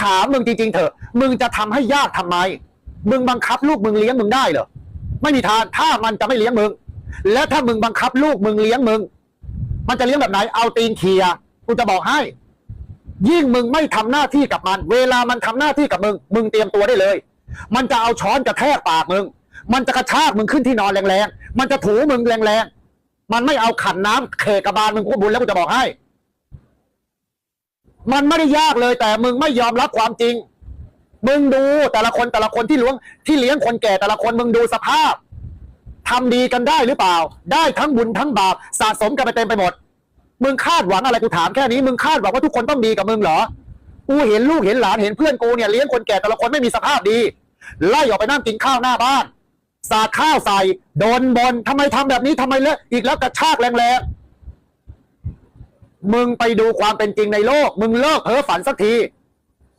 ถามมึงจริงๆเถอะ มึงจะทำให้ยากทำไม มึงบังคับลูกมึงเลี้ยงมึงได้เหรอ ไม่มีทาง ถ้ามันจะไม่เลี้ยงมึง และถ้ามึงบังคับลูกมึงเลี้ยงมึง มันจะเลี้ยงแบบไหน เอาตีนเคียกูจะบอกให้ ยิ่งมึงไม่ทำหน้าที่กับมัน เวลามันทำหน้าที่กับมึง มึงเตรียมตัวได้เลย มันจะเอาช้อนกระแทกปากมึง มันจะกระชากมึงขึ้นที่นอนแรงๆ มันจะถูมึงแรงๆ มันไม่เอาขันน้ำเขกระบาลมึงกูบุญแล้วกูจะบอกให้ มันไม่ได้ยากเลยแต่มึงไม่ยอมรับความจริง มึงดูแต่ละคนแต่ละคนที่เลี้ยงที่เลี้ยงคนแก่แต่ละคนมึงดูสภาพทำดีกันได้หรือเปล่า ได้ทั้งบุญทั้งบาปสะสมกันไปเต็มไปหมด มึงคาดหวังอะไรกูถามแค่นี้มึงคาดหวังว่าทุกคนต้องดีกับมึงเหรอกูเห็นลูกเห็นหลานเห็นเพื่อนกูเนี่ยเลี้ยงคนแก่แต่ละคนไม่มีสภาพดีไล่ออกไปนั่งกินข้าวหน้าบ้าน สาดข้าวใส่โดนบนทำไมทำแบบนี้ทำไมเลอะอีกแล้วกระชากแรงๆ มึงไปดูความเป็นจริงในโลก มึงเลิกเพ้อฝันสักที